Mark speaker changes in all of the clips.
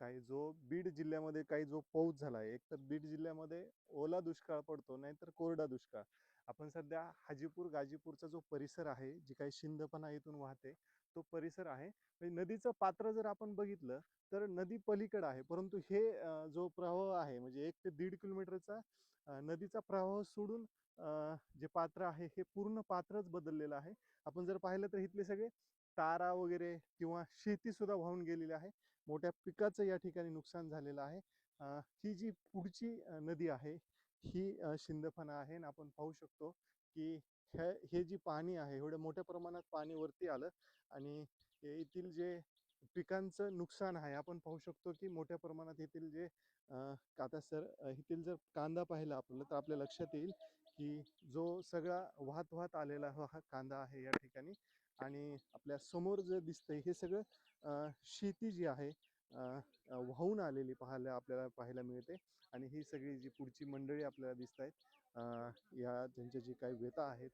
Speaker 1: काही जो बीड जिल्ह्यामध्ये काही जो पाऊस झाला आहे एक तर बीड जिल्ह्यामध्ये ओला दुष्काळ पडतो नाहीतर कोरडा दुष्काळ. आपण सध्या हाजीपूर गाजीपूरचा जो परिसर आहे जी काही शिंदपणा इथून वाहते तो परिसर आहे. म्हणजे नदीचं पात्र जर आपण बघितलं तर नदी पलीकडं आहे. परंतु हे जो प्रवाह आहे म्हणजे एक ते दीड किलोमीटरचा नदीचा प्रवाह सोडून जे पात्र आहे हे पूर्ण पात्रच बदललेलं आहे. आपण जर पाहिलं तर इथले सगळे तारा वगैरे किंवा शेती सुद्धा वाहून गेलेली आहे. मोठ्या पिकाचं या ठिकाणी नुकसान झालेलं आहे. ही जी पुढची नदी आहे ही शिंदफणा आहे आणि आपण पाहू शकतो की हे हे जी पाणी आहे एवढ्या मोठ्या प्रमाणात पाणी वरती आलं आणि हे येथील जे पिकांचं नुकसान आहे आपण पाहू शकतो की मोठ्या प्रमाणात येथील जे अं, आता सर येथील जर कांदा पाहिला आपल्याला तर आपल्या लक्षात येईल की जो सगळा वाहत वाहत आलेला हा कांदा आहे या ठिकाणी. आणि आपल्यासमोर जे दिसतंय हे सगळं शेती जी आहे वाहून आलेली पाहायला आपल्याला पाहायला मिळते. आणि ही सगळी जी पुढची मंडळी आपल्याला दिसत आहेत या त्यांच्या जी काही वेता आहेत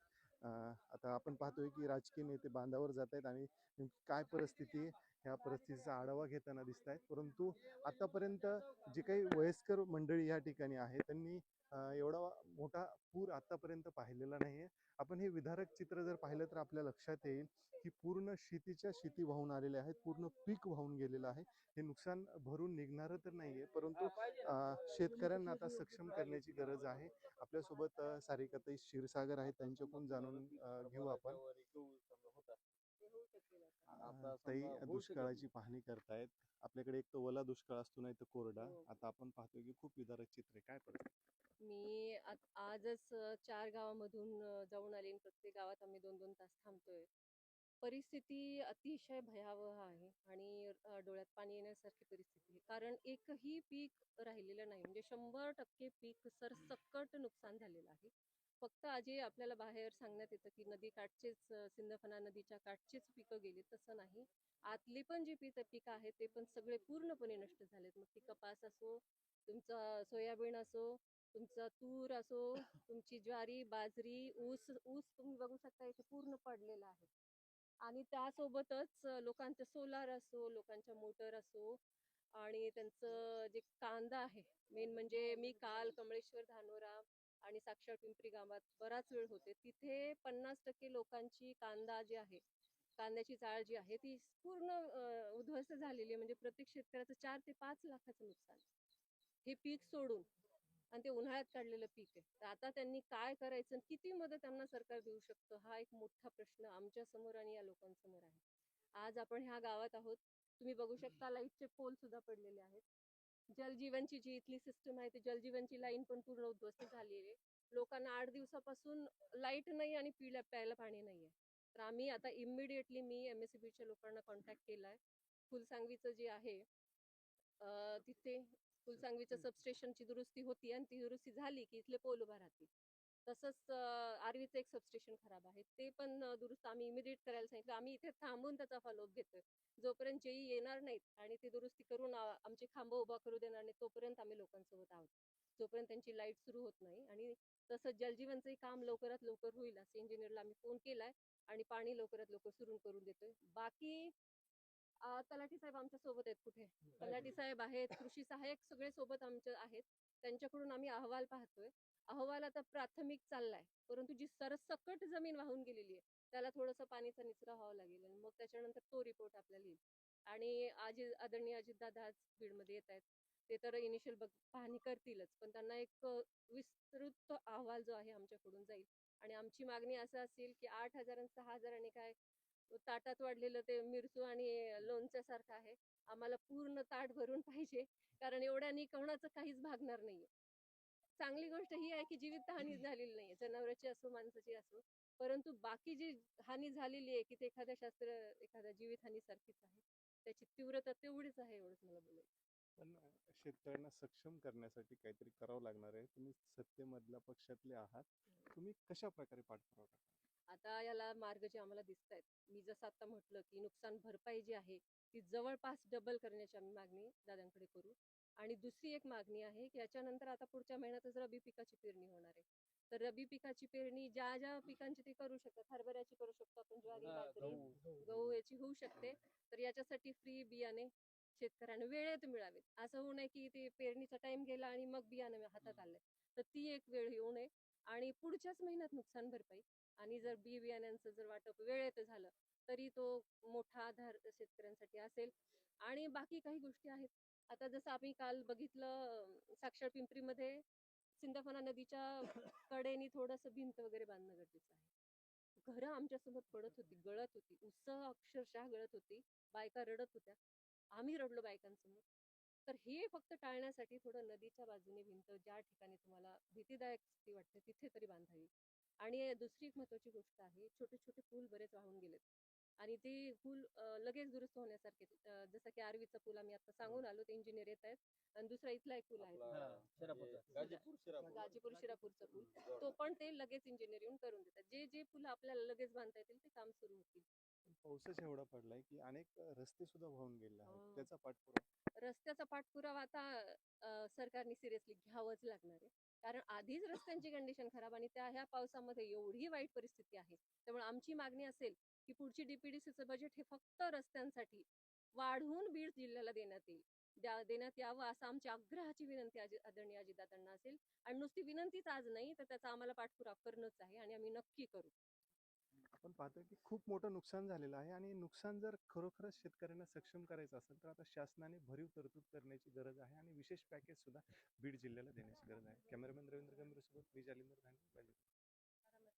Speaker 1: आता आपण पाहतोय की राजकीय नेते बांधावर जात आहेत आणि नेमकी काय परिस्थिती आहे ह्या परिस्थितीचा आढावा घेताना दिसत आहेत परंतु आतापर्यंत जी काही वयस्कर मंडळी या ठिकाणी आहे त्यांनी एवढा मोठा पूर आतापर्यंत पाहिलेला नाहीये. आपण हे विदारक चित्र जर पाहिलं तर आपल्या लक्षात येईल की पूर्ण शेतीच्या शेती वाहून आलेल्या आहेत पूर्ण पीक वाहून गेलेलं आहे. हे नुकसान भरून निघणारं तर नाहीये परंतु शेतकऱ्यांना आता सक्षम करण्याची गरज आहे. आपल्यासोबत सारिकाताई क्षीरसागर आहेत त्यांच्याकडून जाणून अं, घेऊ आपण. ताई दुष्काळाची पाहणी करतायत. आपल्याकडे एक तर ओला दुष्काळ असतो नाही तर कोरडा.
Speaker 2: हो.
Speaker 1: आता आपण पाहतोय की खूप विदारक चित्र काय परिस्थिती?
Speaker 2: मी आजच चार गावामधून जाऊन आले प्रत्येक गावात आम्ही दोन दोन तास थांबतोय. परिस्थिती अतिशय भयावह आहे आणि डोळ्यात पाणी येण्यासारखी परिस्थिती आहे. कारण एकही पीक राहिलेलं नाही. म्हणजे शंभर टक्के पीक सरसकट नुकसान झालेलं आहे. फक्त आजी आपल्याला बाहेर सांगण्यात येतं की नदी काठचेच सिंधफणा नदीच्या काठचेच पिकं गेली तसं नाही. आतली पण जी पीक पिकं आहेत ते पण सगळे पूर्णपणे नष्ट झालेत. मग ती कपास असो तुमचा सोयाबीन असो तुमचा तूर असो तुमची ज्वारी बाजरी ऊस ऊस तुम्ही बघू शकता इथे पूर्ण पडलेला आहे. आणि त्यासोबतच लोकांचे सोलार असो लोकांच्या मोटर असो आणि त्यांचं जे कांदा आहे मेन म्हणजे मी काल कमळेश्वर धानोरा आणि साक्षर पिंपरी गावात बराच वेळ होते. तिथे पन्नास टक्के लोकांची कांदा जी आहे कांद्याची चाळ जी आहे ती पूर्ण उद्ध्वस्त झालेली आहे. म्हणजे प्रत्येक शेतकऱ्याचं चार ते पाच लाखाचं नुकसान. हे पीक सोडून आणि ते उन्हाळ्यात काढलेलं पीक आहे. तर आता त्यांनी काय करायचं आणि किती मदत त्यांना सरकार देऊ शकतं हा एक मोठा प्रश्न आमच्यासमोर आणि या लोकांसमोर आहे. आज आपण ह्या गावात आहोत. तुम्ही बघू शकता लाईटचे पोल सुद्धा पडलेले आहेत. जलजीवनची जी इथली सिस्टम आहे ती जलजीवनची लाईन पण पूर्ण उद्ध्वस्त झालेली आहे. लोकांना आठ दिवसापासून लाइट नाही आणि पिल्या प्यायला पाणी नाहीये तर आम्ही आता इमिडिएटली मी एम एस च्या लोकांना कॉन्टॅक्ट केलाय. फुलसांगवीचं जे आहे अं, तिथे फुलसांगवीचं सबस्टेशनची दुरुस्ती होती आणि ती दुरुस्ती झाली की इथले पोल उभा राहतील तसंच आरवीचं एक सबस्टेशन खराब आहे. ते पण दुरुस्त आम्ही इमिडिएट करायला सांगितलं. आम्ही इथे थांबून त्याचा फॉलोअप घेतोय. जोपर्यंत जेई येणार नाहीत आणि ती दुरुस्ती करून आमचे खांब उभा करू देणार नाही तोपर्यंत आम्ही लोकांसोबत आहोत. जोपर्यंत त्यांची लाइट सुरू होत नाही आणि तसंच जलजीवनचंही काम लवकरात लवकर होईल असं इंजिनियरला आम्ही फोन केलाय आणि पाणी लवकरात लवकर सुरू करून देतोय. बाकी तलाठी साहेब आमच्यासोबत आहेत कुठे? तलाठी साहेब आहेत कृषी सहाय्यक सगळे सोबत आमच्या आहेत. त्यांच्याकडून आम्ही अहवाल पाहतोय. अहवाल आता प्राथमिक चाललाय. परंतु जी सरसकट जमीन वाहून गेलेली आहे त्याला थोडंसं पाणीचा निचरा व्हावा लागेल आणि मग त्याच्यानंतर तो रिपोर्ट आपल्याला येईल. आणि आज आदरणीय अजितदादा आज बीडमध्ये येत आहेत. ते तर इनिशियल बघ पाहणी करतीलच. पण त्यांना एक विस्तृत अहवाल जो आहे आमच्याकडून जाईल. आणि आमची मागणी असं असेल की आठ हजार आणि सहा हजारांनी काय ताटात वाढलेलं ते मिरचू आणि लोणच्यासारखं आहे. आम्हाला पूर्ण ताट भरून पाहिजे कारण एवढ्यानी कोणाचं काहीच भागणार नाहीये. चांगली गोष्ट ही आहे की जीवित हानी झालेली नाहीये जनावरांची असो माणसाची असो. परंतु बाकी जी हानी झालेली आहे की ते एखाद्या शास्त्र एखाद्या जीवित हानी सारखीच आहे त्याची तीव्रता तेवढीच आहे एवढंच मला बोलायचं.
Speaker 1: पण शेतकऱ्यांना सक्षम करण्यासाठी काहीतरी करावं लागणार आहे. तुम्ही सत्तेमधल्या पक्षातले आहात. तुम्ही कशा प्रकारे पाठपुरावा
Speaker 2: आता याला मार्ग जे आम्हाला दिसत आहेत मी जसं आता म्हटलं की नुकसान भरपाई जी आहे ती जवळपास डबल करण्याची आम्ही मागणी दादांकडे करू. आणि दुसरी एक मागणी आहे की याच्यानंतर आता पुढच्या महिन्यातच रबी पिकाची पेरणी होणार आहे. तर रबी पिकाची पेरणी ज्या ज्या पिकांची ते करू शकतात हरभऱ्याची करू शकतो आपण ज्वारी बाजरी गहू. याची होऊ शकते. तर याच्यासाठी फ्री बियाणे शेतकऱ्यांना वेळेत मिळावेत. असं होऊ नये की ते पेरणीचा टाइम गेला आणि मग बियाणं हातात आलंय. तर ती एक वेळ येऊ नये. आणि पुढच्याच महिन्यात नुकसान भरपाई. आणि जर बी बियाण्यांचं जर वाटप वेळेत झालं तरी तो मोठा आधार शेतकऱ्यांसाठी असेल. आणि बाकी काही गोष्टी आहेत. आता जसं आम्ही काल बघितलं साक्षर पिंपरीमध्ये सिंदफणा नदीच्या कडेनी थोडस भिंत वगैरे बांधणं गरजेचं आहे. घरं आमच्यासोबत पडत होती गळत होती. उस अक्षरशः गळत होती. बायका रडत होत्या. आम्ही रडलो बायकांसमोर. तर हे फक्त टाळण्यासाठी थोडं नदीच्या बाजूने भिंत ज्या ठिकाणी तुम्हाला भीतीदायक स्थिती वाटते तिथे तरी बांधावी. आणि दुसरी एक महत्वाची गोष्ट आहे छोटे छोटे पूल बरेच वाहून गेलेत आणि ते पूल लगेच दुरुस्त होण्यासारखे जसं की आरवीचा पूल आम्ही आता सांगून आलो ते इंजिनियर येत आहेत आणि दुसरा इथला एक पूल आहे.
Speaker 3: हे गाजीपूर शिरापूर.
Speaker 2: गाजीपूर शिरापूरचा पूल. तो पण ते लगेच इंजिनियर येऊन करून देतात. जे जे पूल आपल्याला लगेच बांधता येतील ते काम सुरू होतील.
Speaker 1: पाऊसच एवढा पडलाय की अनेक रस्ते सुद्धा वाहून गेले आहेत.
Speaker 2: हो.
Speaker 1: त्याचा पाठपुरावा
Speaker 2: रस्त्याचा पाठपुरावा आता सरकारने सिरियसली घ्यावंच लागणार आहे. कारण आधीच रस्त्यांची कंडिशन खराब आणि त्या ह्या पावसामध्ये एवढी वाईट परिस्थिती आहे. त्यामुळे आमची मागणी असेल की पुढची डीपीडीसीचं बजेट हे फक्त रस्त्यांसाठी वाढवून बीड जिल्ह्याला देण्यात येईल. द्या देण्यात यावं असं आमची आग्रहाची विनंती आजी आदरणीय अजितदादांना असेल. आणि नुसती विनंतीच आज नाही तर त्याचा आम्हाला पाठपुरावा करणंच आहे आणि आम्ही नक्की करू.
Speaker 1: आपण पाहतो की खूप मोठं नुकसान झालेलं आहे आणि नुकसान जर खरोखरच शेतकऱ्यांना सक्षम करायचं असेल तर आता शासनाने भरीव तरतूद करण्याची गरज आहे आणि विशेष पॅकेज सुद्धा बीड जिल्ह्याला देण्याची गरज आहे. कॅमेरामॅन रवींद्र गंभीर सोबत मी जालिंदर धांडे,